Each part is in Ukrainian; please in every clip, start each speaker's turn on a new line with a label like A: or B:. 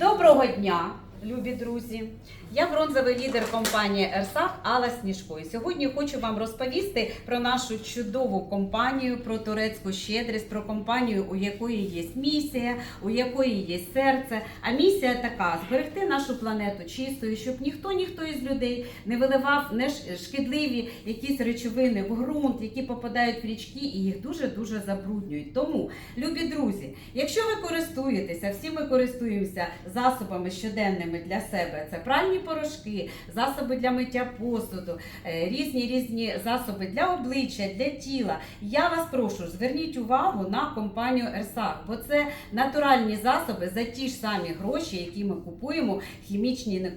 A: Доброго дня, любі друзі! Я бронзовий лідер компанії Ерсах Алла Сніжко. І сьогодні хочу вам розповісти про нашу чудову компанію, про турецьку щедрість, про компанію, у якої є місія, у якої є серце. А місія така: зберегти нашу планету чистою, щоб ніхто, ніхто із людей не виливав шкідливі якісь речовини в ґрунт, які попадають в річки і їх дуже дуже забруднюють. Тому, любі друзі, якщо ви користуєтеся, всі ми користуємося засобами щоденними для себе. Це пральні порошки, засоби для миття посуду, е, різні різні засоби для обличчя, для тіла. Я вас прошу, зверніть увагу на компанію Ерсах, бо це натуральні засоби за ті ж самі гроші, які ми купуємо, хімічні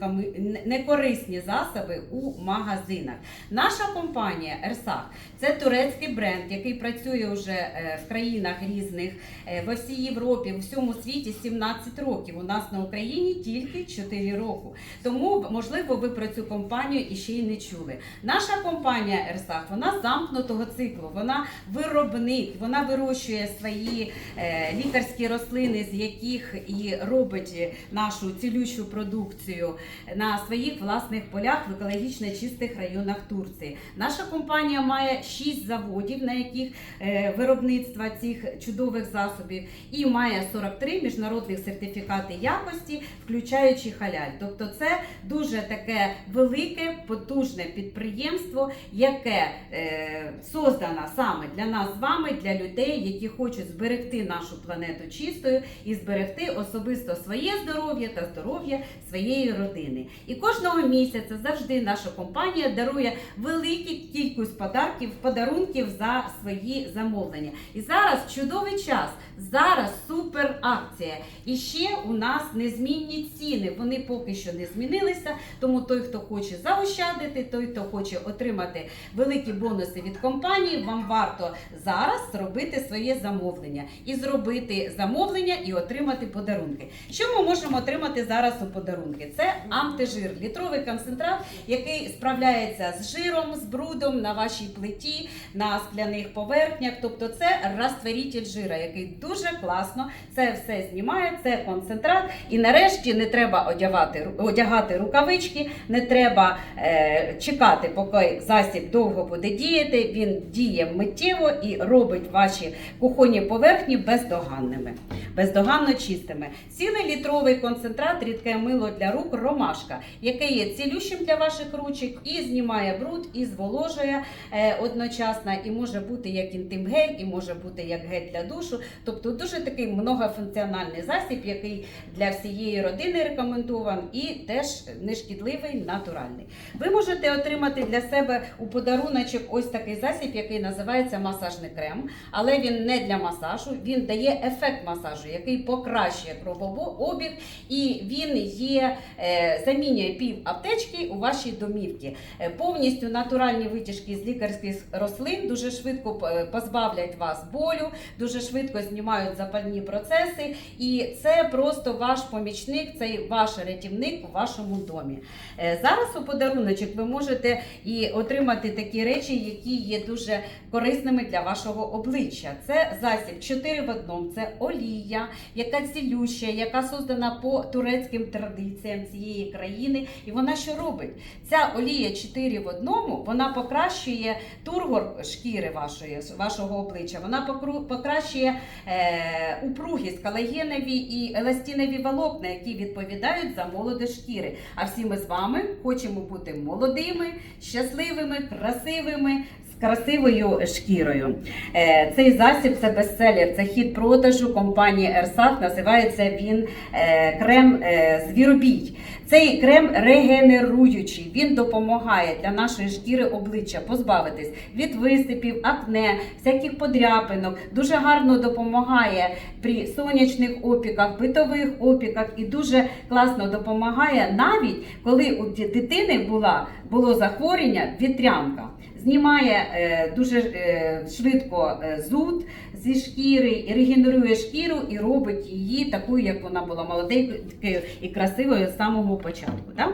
A: некорисні засоби у магазинах. Наша компанія Ерсах це турецький бренд, який працює вже е, в країнах різних е, во всій Європі, в всьому світі 17 років. У нас на Україні тільки 4 роки. Тому, можливо, ви про цю компанію і ще й не чули. Наша компанія Ерсах вона замкнутого циклу, вона виробник, вона вирощує свої е, лікарські рослини, з яких і робить нашу цілющу продукцію на своїх власних полях в екологічно чистих районах Турції. Наша компанія має 6 заводів, на яких е, виробництва цих чудових засобів, і має 43 міжнародних сертифікати якості, включаючи халяль. Тобто, це дуже таке велике, потужне підприємство, яке е, создано саме для нас з вами, для людей, які хочуть зберегти нашу планету чистою і зберегти особисто своє здоров'я та здоров'я своєї родини. І кожного місяця завжди наша компанія дарує велику кількість подарків, подарунків за свої замовлення. І зараз чудовий час. Зараз супер акція. І ще у нас незмінні ціни. Вони поки що не змінилися. Тому той, хто хоче заощадити, той, хто хоче отримати великі бонуси від компанії, вам варто зараз зробити своє замовлення і зробити замовлення і отримати подарунки. Що ми можемо отримати зараз у подарунки? Це антижир, літровий концентрат, який справляється з жиром, з брудом на вашій плиті, на скляних поверхнях. Тобто це розтворитель жира, який дуже класно це все знімає. Це концентрат. І нарешті не треба одягати, одягати рукавички, не треба е, чекати, поки засіб довго буде діяти. Він діє миттєво і робить ваші кухонні поверхні бездоганними, бездоганно чистими. Цілий літровий концентрат, рідке мило для рук, ромашка, яке є цілющим для ваших ручок і знімає бруд, і зволожує е, одночасно, і може бути як інтим-гель, і може бути як гель для душу. Тобто дуже такий многофункціональний засіб, який для всієї родини рекомендован і теж нешкідливий, натуральний. Ви можете отримати для себе у подаруночок ось такий засіб, який називається масажний крем, але він не для масажу, він дає ефект масажу, який покращує кровообіг, і він є е, замінює пів аптечки у вашій домівці. Е, Повністю натуральні витяжки з лікарських рослин дуже швидко е, позбавлять вас болю, дуже швидко знімають запальні процеси, і це просто ваш помічник, це ваш рятівник у вашому домі. Е, Зараз у подаруночок ви можете і отримати такі речі, які є дуже корисними для вашого обличчя. Це засіб 4 в одному, це олія, яка цілюща, яка создана по турецьким традиціям цієї країни. І вона що робить? Ця олія 4 в одному, вона покращує тургор шкіри вашої, вашого обличчя, вона покращує е, упругість, колагенові і еластинові волокна, які відповідають за молодість шкіри. А всі ми з вами хочемо бути молодими, щасливими, красивими. Красивою шкірою. Е, Цей засіб це бестселер, це хід продажу компанії Ерсак. Називається він е, крем е, Звіробій. Цей крем регенеруючий. Він допомагає для нашої шкіри обличчя позбавитись від висипів, акне, всяких подряпинок. Дуже гарно допомагає при сонячних опіках, битових опіках і дуже класно допомагає навіть коли у дитини була було захворювання вітрянка. Знімає е, дуже е, швидко е, зуд зі шкіри, регенерує шкіру і робить її такою, як вона була молоденькою і красивою з самого початку. Да?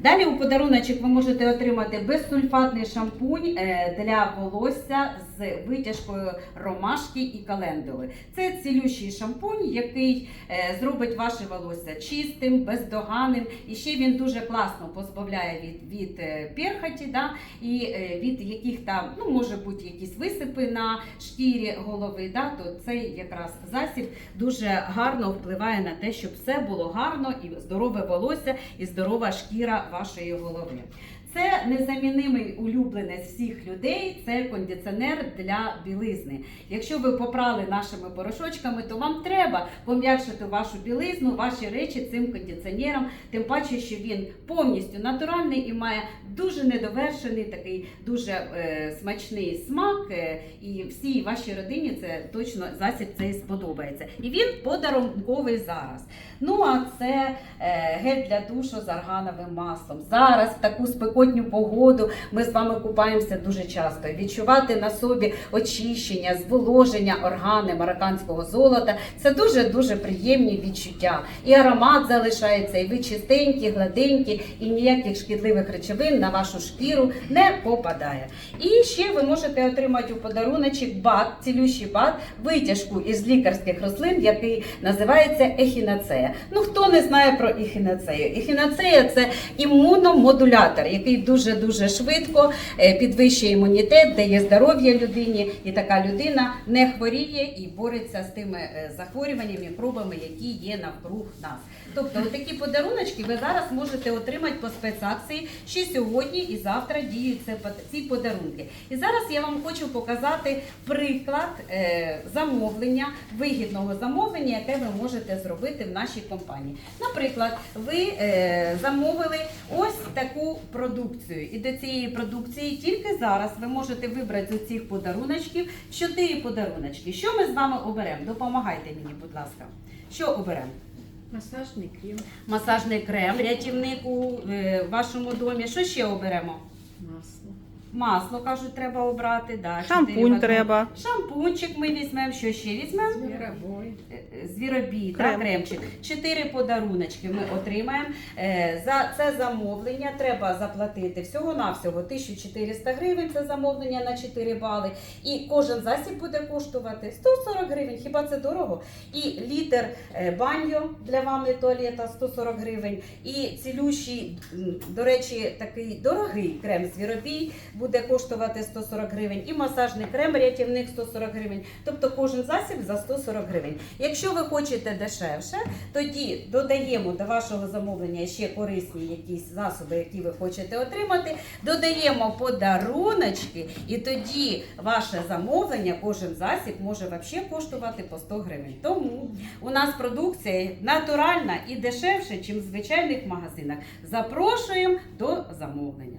A: Далі у подаруночок ви можете отримати безсульфатний шампунь для волосся з витяжкою ромашки і календули. Це цілющий шампунь, який зробить ваше волосся чистим, бездоганним. І ще він дуже класно позбавляє від, від перхоті да? і е, яких там, ну може бути якісь висипи на шкірі голови. Да? То цей якраз засіб дуже гарно впливає на те, щоб все було гарно і здорове волосся, і здорова шкіра вашої голови. Це незамінимий улюбленець всіх людей, це кондиціонер для білизни. Якщо ви попрали нашими порошочками, то вам треба пом'якшити вашу білизну, ваші речі цим кондиціонером, тим паче, що він повністю натуральний і має дуже недовершений, такий дуже е, смачний смак. Е, і всій вашій родині це точно засіб цей сподобається. І він подарунковий зараз. Ну а це е, гель для душу з аргановим маслом. Зараз таку спекотню погоду ми з вами купаємося дуже часто. Відчувати на собі очищення, зволоження органи марокканського золота це дуже дуже приємні відчуття. І аромат залишається, і ви чистенькі, гладенькі, і ніяких шкідливих речовин на вашу шкіру не попадає. І ще ви можете отримати у подаруночок бат, цілющий бат, витяжку із лікарських рослин, який називається ехінацея. Ну хто не знає про ехінацею? Ехінацея це імуномодулятор, який дуже дуже швидко е, підвищує імунітет, дає здоров'я людині, і така людина не хворіє і бореться з тими е, захворюваннями, мікробами, які є навкруг нас. Тобто, такі подаруночки ви зараз можете отримати по спецакції, ще сьогодні і завтра діють ці подарунки. І зараз я вам хочу показати приклад е, замовлення, вигідного замовлення, яке ви можете зробити в нашій компанії. Наприклад, ви замовили ось таку продукцію, і до цієї продукції тільки зараз ви можете вибрати з цих подаруночків чотири подаруночки. Що ми з вами оберемо? Допомагайте мені, будь ласка. Що оберемо?
B: Масажний крем,
A: Масажний крем, рятівник у е, вашому домі. Що ще оберемо?
B: масло.
A: Масло, кажуть, треба обрати. Да,
C: Шампунь треба.
A: Шампунчик ми візьмемо. Що ще візьмемо?
B: Зверобой.
A: Е, е, Звіробій,
C: Крем.
A: так, кремчик. Чотири подаруночки ми отримаємо. Е, За це замовлення треба заплатити всього-навсього 1400 гривень. Це замовлення на 4 бали. І кожен засіб буде коштувати 140 гривень. Хіба це дорого? І літр е, баньо для ванни туалета 140 гривень. І цілющий, до речі, такий дорогий крем Звіробій буде коштувати 140 гривень. І масажний крем рятівник 140 гривень. Тобто кожен засіб за 140 гривень. Якщо ви хочете дешевше, тоді додаємо до вашого замовлення ще корисні якісь засоби, які ви хочете отримати. Додаємо подаруночки, і тоді ваше замовлення, кожен засіб може взагалі коштувати по 100 гривень. Тому у нас продукція натуральна і дешевше, ніж в звичайних магазинах. Запрошуємо до замовлення.